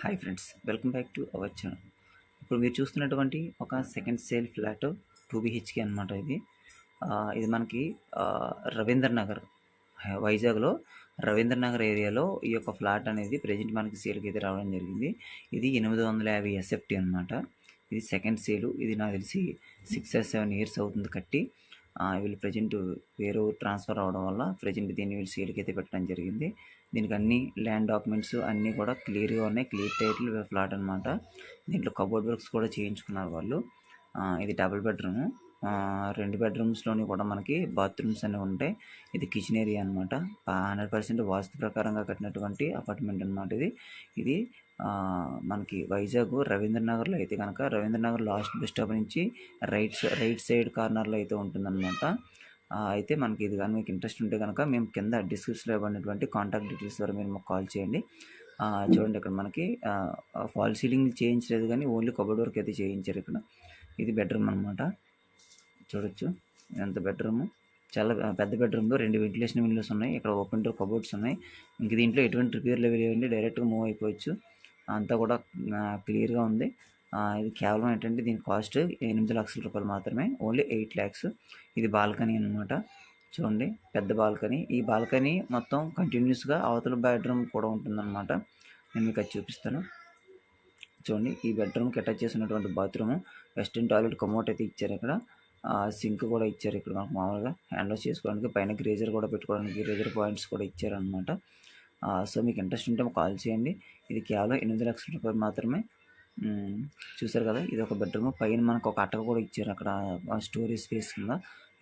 Hi friends welcome back to our channel. ఇప్పుడు మీరు చూస్తున్నటువంటి ఒక second sale flat two BHK అనమాట ఇది. ఇది మనకి రవీంద్రనగర్ రవీంద్ర నగర్ వైజాగ్లో రవీంద్ర నగర్ ఏరియాలో ఈ యొక్క ఫ్లాట్ అనేది ప్రజెంట్ మనకి సేల్కి అయితే రావడం జరిగింది. ఇది ఎనిమిది వందల యాభై ఎస్ఎఫ్టీ అనమాట ఇది సెకండ్ సేలు. ఇది నాకు తెలిసి సిక్స్ ఆర్ సెవెన్ ఇయర్స్ అవుతుంది కట్టి. వీళ్ళు ప్రజెంట్ వేరే ఊరు ట్రాన్స్ఫర్ అవడం వల్ల ప్రజెంట్ దీన్ని వీళ్ళు సీల్కి అయితే పెట్టడం జరిగింది. దీనికి అన్ని ల్యాండ్ డాక్యుమెంట్స్ అన్నీ కూడా క్లియర్గా ఉన్నాయి. క్లియర్ టైటిల్ ఫ్లాట్ అనమాట దీంట్లో కబోర్డ్ వర్క్స్ కూడా చేయించుకున్నారు వాళ్ళు. ఇది డబుల్ బెడ్రూమ్. రెండు బెడ్రూమ్స్లోని కూడా మనకి బాత్రూమ్స్ అనేవి ఉంటాయి. ఇది కిచెన్ ఏరియా అనమాట హండ్రెడ్ పర్సెంట్ వాస్తు ప్రకారంగా కట్టినటువంటి అపార్ట్మెంట్ అనమాట ఇది. ఇది మనకి వైజాగ్ రవీంద్రనగర్లో అయితే కనుక రవీంద్రనగర్ లాస్ట్ బస్ స్టాప్ నుంచి రైట్ రైట్ సైడ్ కార్నర్లో అయితే ఉంటుందన్నమాట. అయితే మనకి ఇది కానీ మీకు ఇంట్రెస్ట్ ఉంటే కనుక మేము కింద డిస్క్రిప్షన్లో ఇవ్వబడినటువంటి కాంటాక్ట్ డీటెయిల్స్ ద్వారా మీరు మాకు కాల్ చేయండి. చూడండి ఇక్కడ మనకి ఫాల్ సీలింగ్ చేయించలేదు కానీ ఓన్లీ కబోర్డ్ వర్క్ అయితే చేయించారు ఇక్కడ. ఇది బెడ్రూమ్ అనమాట చూడొచ్చు. ఎంత బెడ్రూమ్? చాలా పెద్ద బెడ్రూమ్లో రెండు వెంటిలేషన్ విండోస్ ఉన్నాయి. ఇక్కడ ఓపెన్ డోర్ కబోర్డ్స్ ఉన్నాయి. ఇంక దీంట్లో ఎటువంటి రిపేర్లు లేవండి డైరెక్ట్గా మూవ్ అయిపోవచ్చు. అంతా కూడా క్లియర్గా ఉంది. ఇది కేవలం ఏంటంటే దీని కాస్ట్ ఎనిమిది లక్షల రూపాయలు మాత్రమే ఓన్లీ ఎయిట్ ల్యాక్స్. ఇది బాల్కనీ అనమాట చూడండి పెద్ద బాల్కనీ. ఈ బాల్కనీ మొత్తం కంటిన్యూస్గా అవతల బెడ్రూమ్ కూడా ఉంటుందన్నమాట. నేను మీకు అది చూపిస్తాను. చూడండి ఈ బెడ్రూమ్కి అటాచ్ చేసినటువంటి బాత్రూమ్ వెస్ట్రన్ టాయిలెట్ కమోట్ అయితే ఇచ్చారు ఇక్కడ. సింక్ కూడా ఇచ్చారు ఇక్కడ మనకు మామూలుగా. హ్యాండ్ వాష్ చేసుకోవడానికి పైన గ్రేజర్ కూడా పెట్టుకోవడానికి గ్రేజర్ పాయింట్స్ కూడా ఇచ్చారనమాట సో మీకు ఇంట్రెస్ట్ ఉంటే కాల్ చేయండి. ఇది కేవలం ఎనిమిది లక్షల రూపాయలు మాత్రమే. చూసారు కదా ఇది ఒక బెడ్రూమ్. పైన మనకు ఒక అట్టక కూడా ఇచ్చారు అక్కడ స్టోరేజ్ స్పేస్ కింద.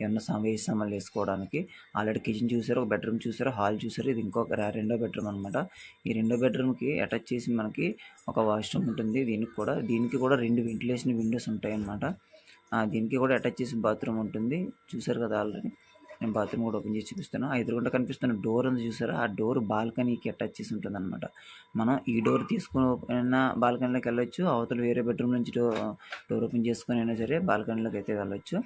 ఏమన్నా సమయ సామాన్లు వేసుకోవడానికి. ఆల్రెడీ కిచెన్ చూసారు ఒక బెడ్రూమ్ చూసారు హాల్ చూసారు. ఇది ఇంకొక రెండో బెడ్రూమ్ అనమాట ఈ రెండో బెడ్రూమ్కి అటాచ్ చేసి మనకి ఒక వాష్రూమ్ ఉంటుంది. దీనికి కూడా దీనికి కూడా రెండు వెంటిలేషన్ విండోస్ ఉంటాయి అన్నమాట దీనికి కూడా అటాచ్ చేసి బాత్రూమ్ ఉంటుంది. చూసారు కదా ఆల్రెడీ. నేను బాత్రూమ్ కూడా ఓపెన్ చేసి చూపిస్తాను ఆ ఎదురుగుండా కనిపిస్తున్న డోర్ ఉంది చూసారా? ఆ డోర్ బాల్కనీకి అటాచ్ చేసి ఉంటుంది అనమాట మనం ఈ డోర్ తీసుకున్న బాల్కనీలోకి వెళ్ళొచ్చు. అవతల వేరే బెడ్రూమ్ నుంచి డోర్ డోర్ ఓపెన్ చేసుకుని అయినా సరే బాల్కనీలోకి అయితే వెళ్ళొచ్చు.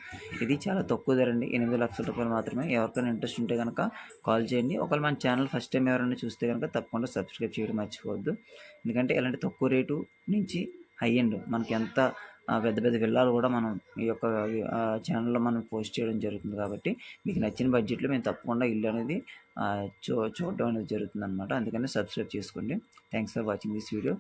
ఇది చాలా తక్కువ ధర అండి. ఎనిమిది లక్షల రూపాయలు మాత్రమే. ఎవరికైనా ఇంట్రెస్ట్ ఉంటే కనుక కాల్ చేయండి. ఒకవేళ మన ఛానల్ ఫస్ట్ టైం ఎవరైనా చూస్తే కనుక తప్పకుండా సబ్స్క్రైబ్ చేయడం మర్చిపోవద్దు. ఎందుకంటే ఇలాంటి తక్కువ రేటు నుంచి హై అండ్ మనకి ఎంత పెద్ద పెద్ద విల్లాలు కూడా మనం ఈ యొక్క ఛానల్లో మనం పోస్ట్ చేయడం జరుగుతుంది కాబట్టి మీకు నచ్చిన బడ్జెట్లో మేము తప్పకుండా ఇల్లు అనేది చూ చూడడం అనేది జరుగుతుంది అనమాట అందుకని సబ్స్క్రైబ్ చేసుకోండి. Thanks for watching this video